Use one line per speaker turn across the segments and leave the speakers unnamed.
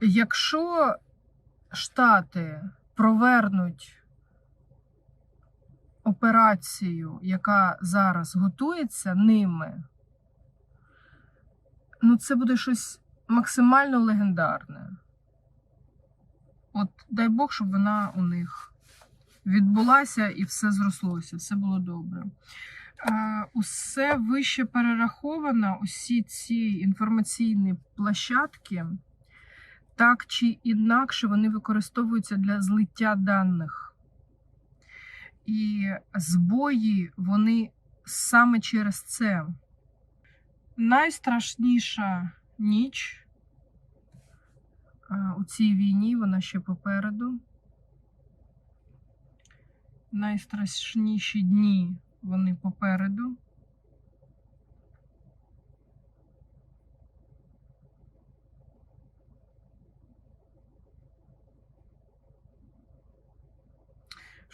Якщо Штати провернуть операцію, яка зараз готується ними, ну це буде щось максимально легендарне. От дай Бог, щоб вона у них відбулася і все зрослося, все було добре. Усе вище перераховано, усі ці інформаційні площадки, так чи інакше вони використовуються для злиття даних. І збої вони саме через це. Найстрашніша ніч е, у цій війні, вона ще попереду. Найстрашніші дні вони попереду.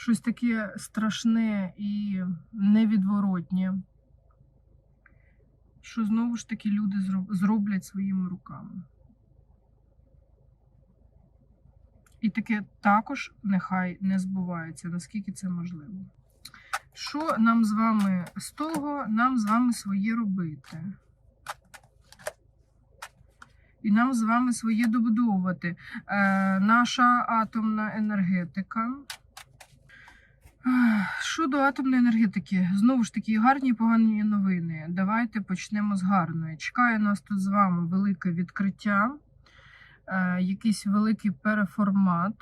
Щось таке страшне і невідворотнє, що знову ж таки люди зроблять своїми руками. І таке також нехай не збувається, наскільки це можливо. Що нам з вами з того, нам з вами своє робити? І нам з вами своє добудовувати. Е, наша атомна енергетика. Щодо атомної енергетики, знову ж таки, гарні і погані новини. Давайте почнемо з гарної. Чекає нас тут з вами велике відкриття, е, якийсь великий переформат.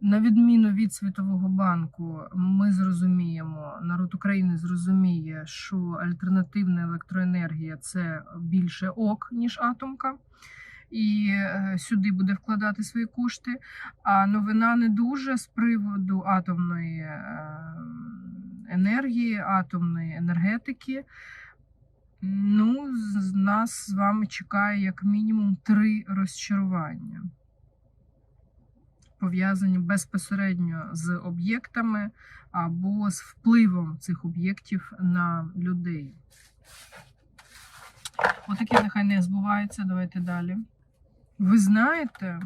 На відміну від Світового банку, ми зрозуміємо, народ України зрозуміє, що альтернативна електроенергія це більше ок, ніж атомка. І е, сюди буде вкладати свої кошти. А новина не дуже з приводу атомної е, енергії, атомної енергетики. Ну, з- нас з вами чекає як мінімум три розчарування, пов'язані безпосередньо з об'єктами або з впливом цих об'єктів на людей. Отаке нехай не збувається. Давайте далі. Ви знаєте,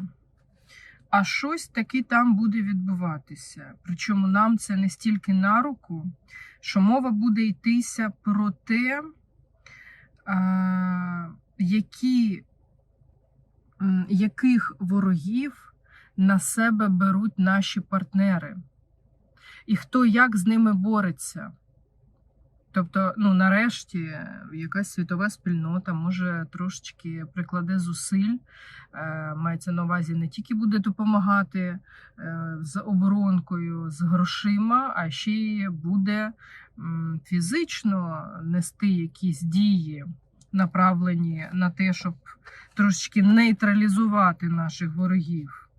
а щось таки там буде відбуватися. Причому нам це не стільки на руку, що мова буде йтися про те, які, яких ворогів на себе беруть наші партнери, і хто як з ними бореться. Тобто, ну нарешті якась світова спільнота може трошечки прикладе зусиль, е, мається на увазі не тільки буде допомагати е, з оборонкою, з грошима, а ще й буде фізично нести якісь дії, направлені на те, щоб трошечки нейтралізувати наших ворогів.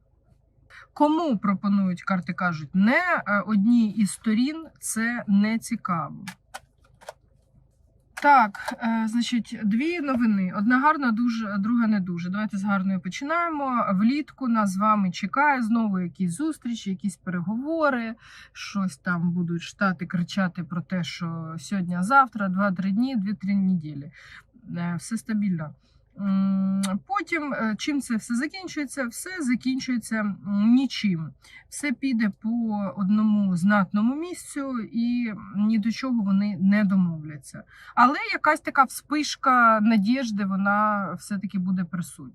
Кому пропонують карти кажуть, не одній із сторін це не цікаво. Так, е, значить, дві новини. Одна гарна, дуже, друга не дуже. Давайте з гарною починаємо. Влітку нас з вами чекає знову якісь зустрічі, якісь переговори. Щось там будуть штати кричати про те, що сьогодні, завтра, 2-3 дні, 2-3 неділі. Е, Все стабільно. Потім, е, чим це все закінчується? Все закінчується нічим. Все піде по одному знатному місцю, і ні до чого вони не домовляться. Але якась така вспишка надіжди, вона все-таки буде присутня.